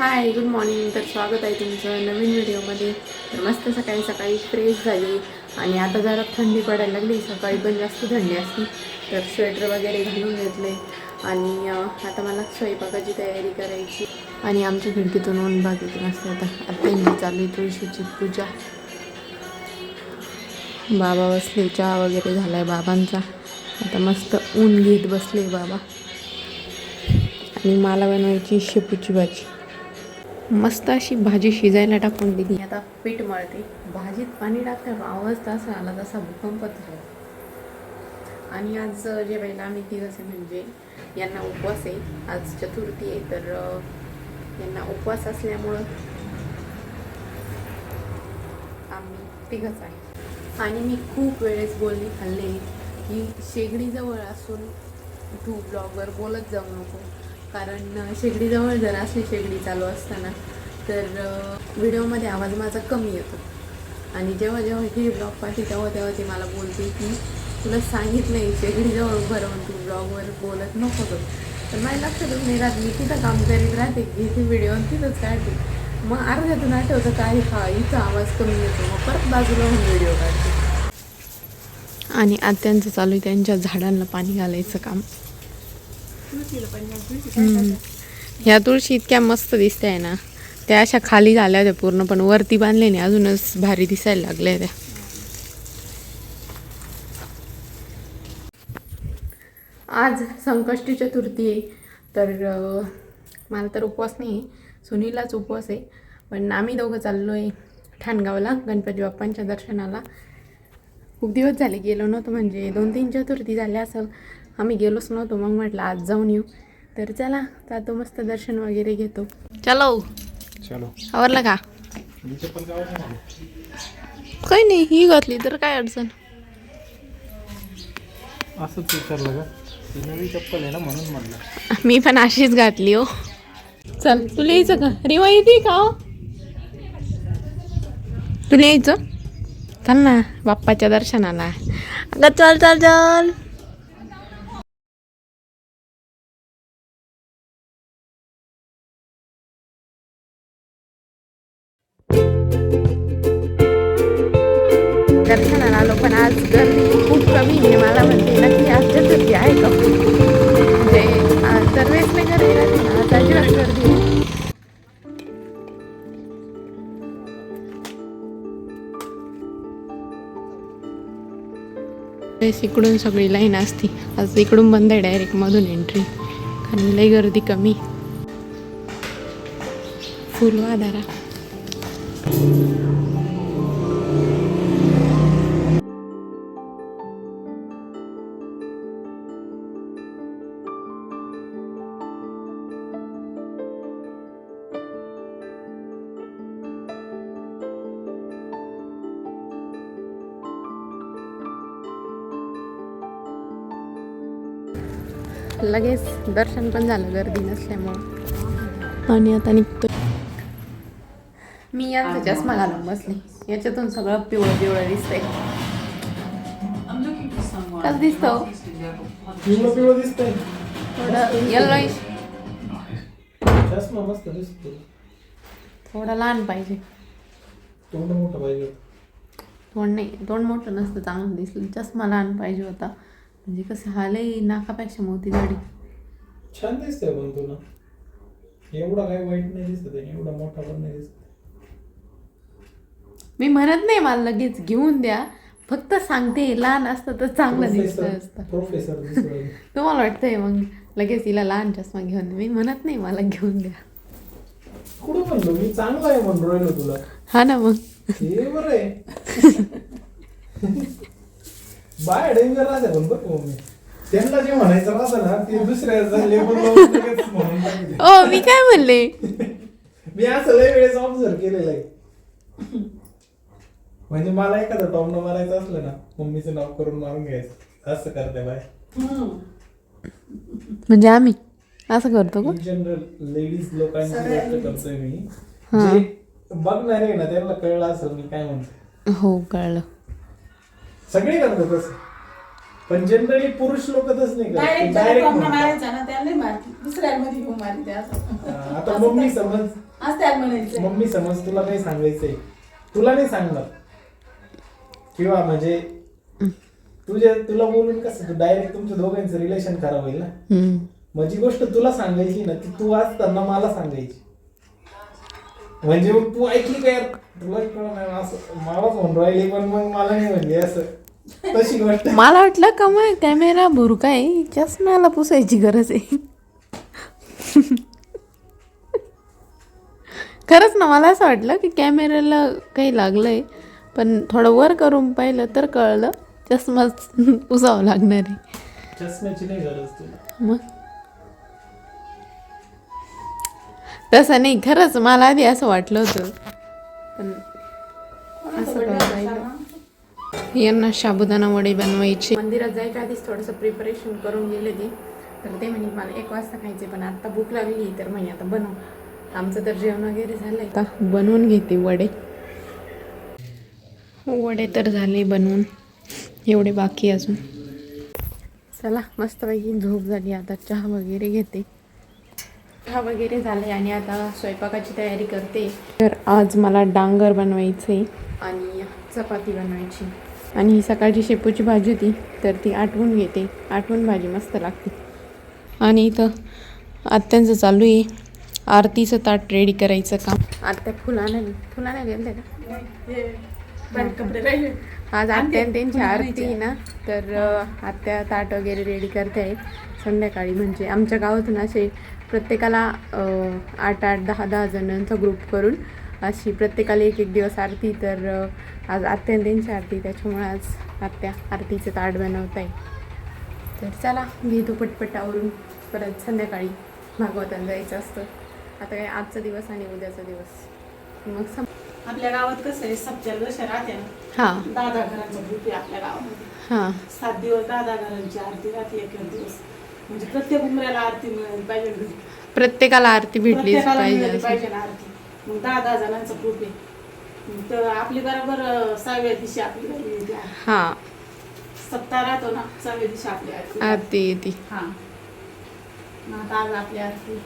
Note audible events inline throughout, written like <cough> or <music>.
Hi good morning तर स्वागत आहे तुमचं नवीन व्हिडिओमध्ये. तर मस्त सकाळी सकाळी फ्रेश झाली. आणि आता जरा थंडी पडायला लागली. सकाळी पण जास्त थंडी असती. तर स्वेटर वगैरे घालून घेतले. आणि आता मला स्वयंपाकाची तयारी करायची. आणि आमच्या खिडकीतून ऊन बाग येते मस्त आता आत्यांची चालू आहे तुळशीची पूजा. बाबा बसले चहा वगैरे झाला आहे बाबांचा. आता मस्त ऊन घेत बसले बाबा. आणि मला बनवायची शेपूची भाजी. मस्त अशी भाजी शिजायला टाकून दिली. आता पीठ मळते. भाजीत पाणी टाकल्यावर आवाज तसा आला तसा भूकंपच झाला. आणि आज जेवायला आम्ही तिघंच आहे म्हणजे यांना उपवास आहे. आज चतुर्थी आहे तर यांना उपवास असल्यामुळं आम्ही तिघच आहे. आणि मी खूप वेळेस बोलली खाल्ले की शेगडीजवळ असून तू ब्लॉगवर बोलत जाऊ नको. कारण शेगडीजवळ जर असली शेगडी चालू असताना तर व्हिडिओमध्ये आवाज माझा कमी येतो. आणि जेव्हा जेव्हा हे ब्लॉग पाहते तेव्हा तेव्हा ती मला बोलते की तुला सांगितलं आहे शेगडीजवळ उभं राहून तू ब्लॉगवर बोलत नको तर माझ्या लक्षातच नाही राहत मी तिथं काम करीत राहते घेते व्हिडिओ आणि तिथंच काढते. मग अर्ध्यातून आठवतं काय हा इथं आवाज कमी येतो. मग परत बाजूला होऊन व्हिडिओ काढते. आणि आत्यांचं चालू आहे त्यांच्या झाडांना पाणी घालायचं काम. ह्या तुळशी इतक्या मस्त दिसते आहे ना. त्या अशा खाली झाल्या होत्या पूर्ण पण वरती बांधले नाही. अजूनच भारी दिसायला लागल्या त्या. आज संकष्टी चतुर्थी आहे. तर मला तर उपवास नाही आहे. सुनीलाच उपवास आहे. पण आम्ही दोघं चाललो आहे ठाणगावला गणपती बाप्पांच्या दर्शनाला. खूप दिवस झाले गेलो नव्हतो म्हणजे दोन तीन चतुर्थी झाल्या असेल. आम्ही गेलोच नव्हतो मग म्हटलं आज जाऊन येऊ. तर चला जातो मस्त दर्शन वगैरे घेतो. चलो. चलो. आवरलं का. काही नाही ही घातली तर काय अडचण? असंच विचारलं का नवी चप्पल आहे ना म्हणून म्हणलं. मी पण अशीच घातली हो. चल तुला यायचं का? रिवा येते का हो? तुला यायचं? चल ना बाप्पाच्या दर्शनाला. अगं चल चल चल. दर्शनाला आलो पण आज गर्दी खूप कमी आहे. मला म्हणते ना की आज गर्दी आहे का? म्हणजे आ, दरवेळेस नाही गर्दी राहते ना आज अजिबात गर्दी आहे. इकडून सगळी लाईन असती. आज इकडून बंद आहे डायरेक्ट मधून एंट्री कारण लई गर्दी कमी. फुलवा दारा लगेच दर्शन पण झालं गर्दी नसल्यामुळं. आणि आता निघतो. मी यांचा चष्मा घालून बसले. याच्यातून सगळं पिवळं पिवळं दिसतंय. कसं दिसतं पिवळं पिवळं दिसतंय. थोडं येल्लोइश चष्मा मस्त दिसतो थोडं लहान पाहिजे. तोंड मोठं पाहिजे. तोंड नाही तोंड मोठं नसतं चांगलं दिसलं. चष्मा लहान पाहिजे होता. म्हणजे कसं हा लई नाकापेक्षा मोठी गाडी छान दिसतंय पण तुला. एवढा काही वाईट नाही दिसत आहे एवढा मोठा पण नाही दिसत. मी म्हणत नाही मला लगेच घेऊन द्या. फक्त सांगते लहान असतं तर चांगलं दिसतं असतं. प्रोफेसर दिसतोय. <laughs> तुम्हाला वाटतंय मग लगेच तिला लहान चष्मा घेऊन दे. मी म्हणत नाही मला घेऊन द्या. कुठं म्हणलो? मी चांगला आहे म्हणून राहिलो तुला. हा ना मग. हे बरं आहे. <laughs> बाय डेंजर राहते पण बरं का मम्मी? त्यांना जे म्हणायचं राहतं ना ते दुसऱ्या <laughs> लेबल म्हणून टाकते. ओ मी काय म्हणले? <laughs> मी असं लय वेळेस ऑब्झर्व केलेलं आहे. म्हणजे मला एखादं टॉम न मारायचं असलं ना मम्मीचं नाव करून मारून घ्यायचं. असं करते बाय. म्हणजे आम्ही असं करतो का? इन जनरल लेडीज लोकांची गोष्ट करतोय मी. जे बघणार आहे ना त्यांना कळलं असेल मी काय म्हणतो. हो कळलं. सगळे करतात तसं. पण जनरली पुरुष लोक तसं नाही करत. डायरेक्ट डायरेक्ट टॉपनं मारायचा ना त्याला नाही मारती दुसऱ्यांमध्ये घेऊन मारते असं. आता मम्मी समज. आज त्याला म्हणायचं. मम्मी समज तुला काही सांगायचंय. तुला नाही सांगणार. किंवा म्हणजे तुझ्या तुला बोलून कसं तू डायरेक्ट तुमच्या दोघांचं रिलेशन खराब होईल ना? हम्म. मग जी गोष्ट तुला सांगायची ना ती तू असताना मला सांगायची. म्हणजे मग तू ऐकली काय तुला असं मलाच म्हणून राहिली पण मग मला नाही म्हणली असं. तशी गोष्ट. मला वाटलं का मग कॅमेरा भुरका आहे? चष्म्याला पुसायची गरज आहे. खरंच ना मला असं वाटलं की कॅमेऱ्याला काही लागलंय पण थोडं वर करून पाहिलं तर कळलं चष्मा पुसावं लागणार आहे. चष्म्याची नाही गरज तुला. मग? तसं नाही खरंच मला आधी असं वाटलं होतं. पण यांना साबुदाणा वडे बनवायचे. मंदिरात जायच्या आधीच थोडंसं प्रिपरेशन करून गेले ते. तर ते म्हणे मला एक वाजता खायचे पण आता भूक लागली तर म्हणे आता बनव. आमचं तर जेवण वगैरे झालंय. आता बनवून घेते वडे. वडे तर झाले बनवून. एवढे बाकी अजून. चला मस्तपैकी झोप झाली. आता चहा वगैरे घेते. चहा वगैरे झाले आणि आता स्वयंपाकाची तयारी करते. तर आज मला डांगर बनवायचे आणि चपाती बनवायची. आणि ही सकाळची शेपूची भाजी होती तर ती आठवून घेते. आठवून भाजी मस्त लागते. आणि इथं आत्यांचं चालू आहे. आरतीचं ताट रेडी करायचं काम. आत्या फुलाने फुलाने गेले का आज आत्या त्यांची आरती आहे ना तर आत्या ताट वगैरे रेडी करते. आहेत संध्याकाळी म्हणजे आमच्या गावातून असे प्रत्येकाला आठ आठ दहा दहा जणांचा ग्रुप करून अशी प्रत्येकाला एक एक दिवस आरती तर आज आत्या त्यांची आरती त्याच्यामुळे आज आत्या आरतीचं ताट बनवत आहे तर चला घेतो पटपट आवरून परत संध्याकाळी भागवताला जायचं असतं. आता काय आजचा दिवस आणि उद्याचा दिवस. मग सम आपल्या गावात कसं आहे सप्त्याला जशा राहते ना. हां. दहा घरांचा ग्रुप आहे आपल्या हां. सात दिवस दहा घरांची आरती राहते एक दिवस. म्हणजे प्रत्येक उमऱ्याला आरती मिळाली पाहिजे. प्रत्येकाला आरती प्रत्येकाला पाहिजे आरती. मग दहा दहा जणांचा ग्रुप आहे. तर आपली बरोबर सहाव्या दिवशी आपली घरी येते. हां. सप्ताह राहतो ना सहाव्या दिवशी आपली आरती. आरती येते. हा. मग आता आज आपली आरती.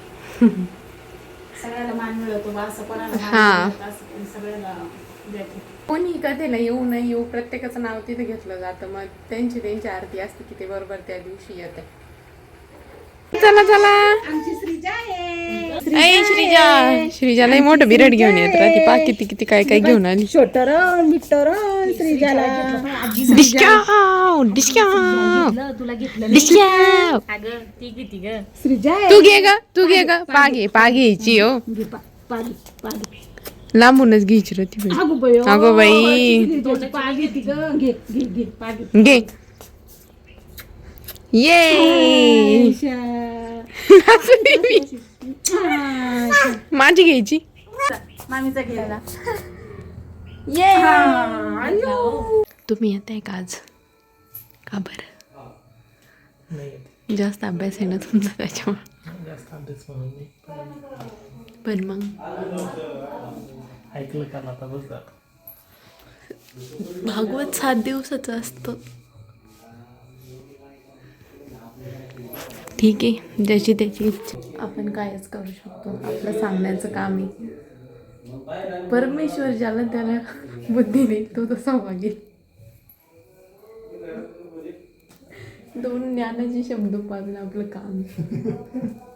सगळ्याला मान मिळवतो बा असं कोणाला मान हा. मिळत असं काही सगळ्याला देते. कोणी कधीला येऊ न येऊ प्रत्येकाचं नाव तिथे घेतलं जातं. मग त्यांची त्यांची आरती असते की ते बरोबर त्या दिवशी येते. चला चला. आमची श्रीजा आहे श्रीजा श्रीजा. मोठं बिरड घेऊन येत राहते. पा किती किती काय काय घेऊन आली. छोटरण मिठ्ठरण श्रीजाला. डिस्काव डिस्काव डिस्काव श्रीजा. तू घे ग तू घे ग. पा घे पा घ्यायची हो. पागी पागी लांबूनच घ्यायची रे ती अगो बाई घे ये. <laughs> माझी घ्यायची. मामीचा घ्यायला तुम्ही येत आहे का आज? का बरं? नाही. जास्त अभ्यास आहे ना तुमचा त्याच्यामुळे. पण मग? ऐकलं का. भागवत सात दिवसाचं असतं. ठीक आहे. ज्याची त्याची इच्छा. आपण कायच करू शकतो. आपलं सांगण्याचं काम आहे. परमेश्वर ज्याला त्याला बुद्धी नाही तो तसा मागेल दोन ज्ञानाचे शब्द पाजणं आपलं काम आहे.